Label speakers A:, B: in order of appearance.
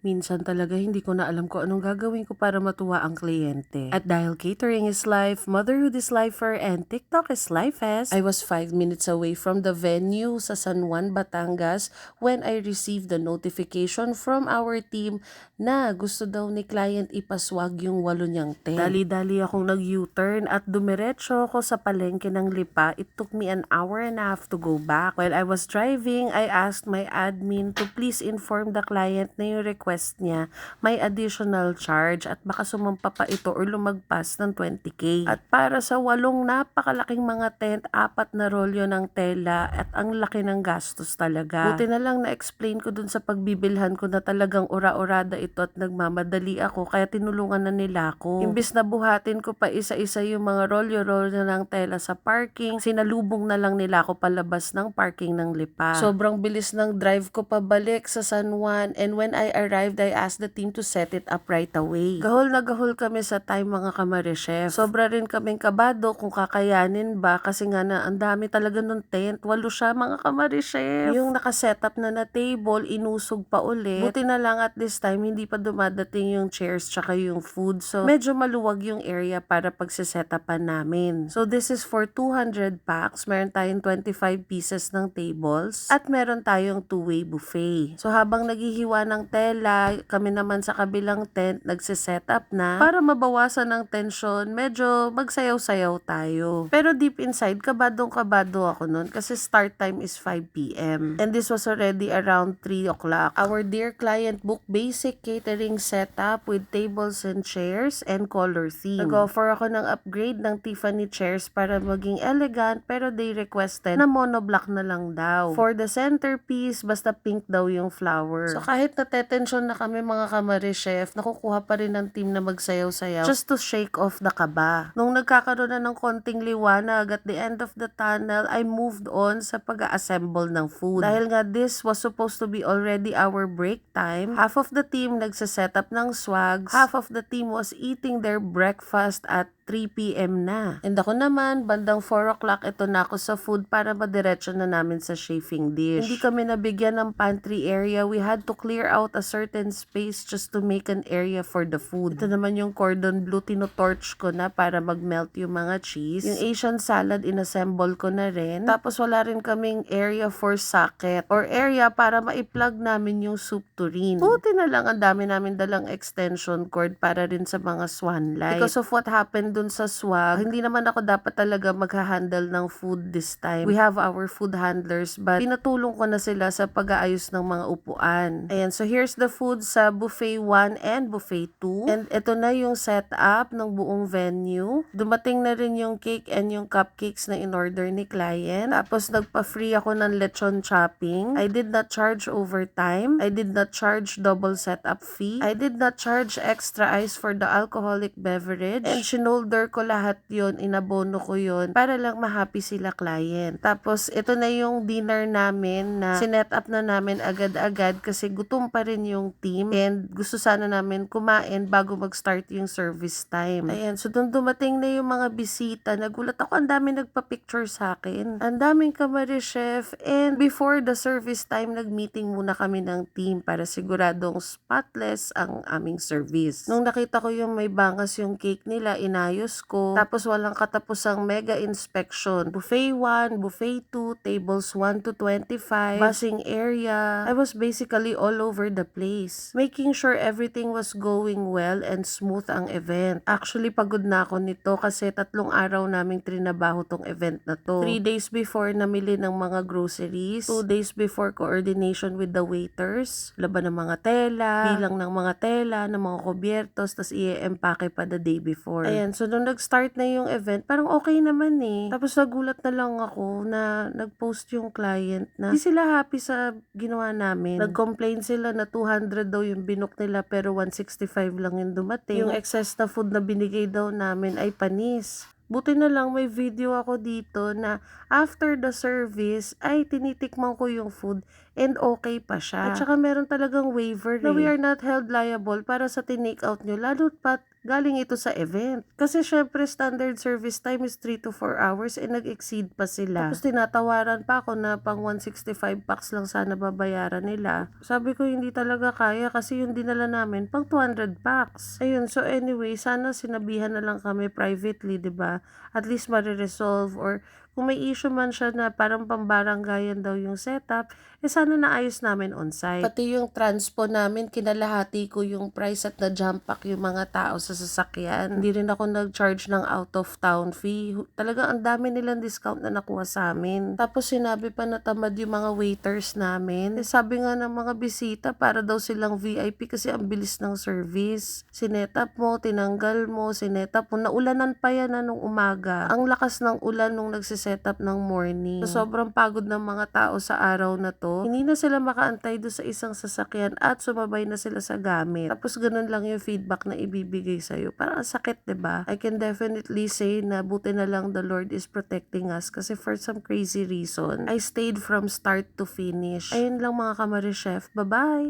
A: Minsan talaga hindi ko na alam kung anong gagawin ko para matuwa ang kliyente. At dahil catering is life, motherhood is lifer, and TikTok is lifest, I was 5 minutes away from the venue sa San Juan, Batangas when I received the notification from our team na gusto daw ni client ipaswag yung walo niyang tent. Dali-dali akong nag-U-turn at dumiretso ako sa palengke ng Lipa. It took me an hour and a half to go back. While I was driving, I asked my admin to please inform the client na yung request niya may additional charge at baka sumampa pa ito or lumagpas ng 20k. At para sa walong napakalaking mga tent, apat na rolyo ng tela at ang laki ng gastos talaga. Buti na lang na-explain ko dun sa pagbibilhan ko na talagang ura-urada ito at nagmamadali ako kaya tinulungan na nila ako. Imbis na buhatin ko pa isa-isa yung mga rolyo-rolyo ng tela sa parking, sinalubong na lang nila ako palabas ng parking ng lipa. Sobrang bilis ng drive ko pabalik sa San Juan and when I arrived, I asked the team to set it up right away. Gahol na gahol kami sa time mga kamare chef. Sobra rin kaming kabado kung kakayanin ba kasi nga na ang dami talaga ng tent. Walo siya mga kamare chef. Yung nakasetup na na table, inusog pa ulit. Buti na lang at this time hindi pa dumadating yung chairs tsaka yung food. So medyo maluwag yung area para pagsisetapan namin. So this is for 200 packs. Meron tayong 25 pieces ng tables at meron tayong two-way buffet. So habang naghihiwa ng tela, kami naman sa kabilang tent nagsiset up na para mabawasan ng tension, medyo magsayaw-sayaw tayo. Pero deep inside, kabadong kabado ako nun kasi start time is 5 p.m. And this was already around 3 o'clock. Our dear client booked basic catering setup with tables and chairs and color theme. Nag-offer ako ng upgrade ng Tiffany chairs para maging elegant pero they requested na monoblock na lang daw. For the centerpiece, basta pink daw yung flower. So kahit natetensyon na kami mga kamari chef, nakukuha pa rin ng team na magsayaw-sayaw just to shake off the kaba. Nung nagkakaroon na ng konting liwanag at the end of the tunnel, I moved on sa pag-assemble ng food. Dahil nga this was supposed to be already our break time, half of the team nagsaset up ng swags, half of the team was eating their breakfast at 3 p.m. na. And ako naman, bandang 4 o'clock, ito na ako sa food para madiretso na namin sa chafing dish. Hindi kami nabigyan ng pantry area. We had to clear out a certain space just to make an area for the food. Ito naman yung cordon bleu, tinotorch ko na para mag-melt yung mga cheese. Yung Asian salad, inassemble ko na rin. Tapos wala rin kaming area for socket or area para ma-plug namin yung soup tureen. Buti na lang, ang dami namin dalang extension cord para rin sa mga swan light. Because of what happened dun sa swag, hindi naman ako dapat talaga magha-handle ng food this time. We have our food handlers but pinatulong ko na sila sa pag-aayos ng mga upuan. Ayan, so here's the food sa buffet 1 and buffet 2. And ito na yung setup ng buong venue. Dumating na rin yung cake and yung cupcakes na in-order ni client. Tapos nagpa-free ako ng lechon chopping. I did not charge overtime. I did not charge double setup fee. I did not charge extra ice for the alcoholic beverage. And shinolder ko lahat yon inabono ko yon para lang ma-happy sila client. Tapos ito na yung dinner namin na sinet up na namin agad-agad kasi gutom pa rin yung team and gusto sana namin kumain bago mag-start yung service time. Ayan, so nung dumating na yung mga bisita, nagulat ako, ang dami nagpa-picture sa akin. Ang daming kamari chef and before the service time, nag-meeting muna kami ng team para siguradong spotless ang aming service. Nung nakita ko yung may bangas yung cake nila, inayos ko. Tapos walang katapusang mega inspection. Buffet 1, buffet 2, tables 1 to 25, busing area. I was basically all over the place. Making sure everything was going well and smooth ang event. Actually, pagod na ako nito kasi tatlong araw naming trinabaho tong event na to. Three days before namili ng mga groceries. Two days before coordination with the waiters. Laban ng mga tela, bilang ng mga tela, ng mga kubyertos, tas i-empake pa the day before. Ayan, so nung nag-start na yung event, parang okay naman eh. Tapos nagulat na lang ako na nag-post yung client na hindi sila happy sa ginawa namin. Nag-complain sila na 200 daw yung binook nila pero 165 lang yung dumating. Yung excess na food na binigay daw namin ay panis. Buti na lang may video ako dito na after the service ay tinitikman ko yung food and okay pa siya. At saka meron talagang waiver na we are not held liable para sa tinake out nyo, lalo pat galing ito sa event. Kasi syempre standard service time is 3 to 4 hours and nag-exceed pa sila. Tapos tinatawaran pa ako na pang 165 packs lang sana babayaran nila. Sabi ko hindi talaga kaya kasi yung dinala namin pang 200 packs. Ayun, so anyway, sana sinabihan na lang kami privately, 'di ba? At least ma-resolve or kung may issue man siya na parang pambaranggayan daw yung setup, eh sana naayos namin on-site. Pati yung transpo namin, kinalahati ko yung price at na-jump pack yung mga tao sa sasakyan. Hindi rin ako nag-charge ng out-of-town fee. Talaga ang dami nilang discount na nakuha sa amin. Tapos sinabi pa na tamad yung mga waiters namin. Eh, sabi nga ng mga bisita, para daw silang VIP kasi ang bilis ng service. Sinetap mo, tinanggal mo, sinetap mo. Naulanan pa yan na nung umaga. Ang lakas ng ulan nung nagsiset up ng morning. So, sobrang pagod ng mga tao sa araw na to. Hindi na sila makaantay do sa isang sasakyan at sumabay na sila sa gamit. Tapos ganun lang yung feedback na ibibigay sa'yo. Parang ang sakit, ba? I can definitely say na buti na lang the Lord is protecting us kasi for some crazy reason, I stayed from start to finish. Ayun lang mga kamari chef. Bye-bye!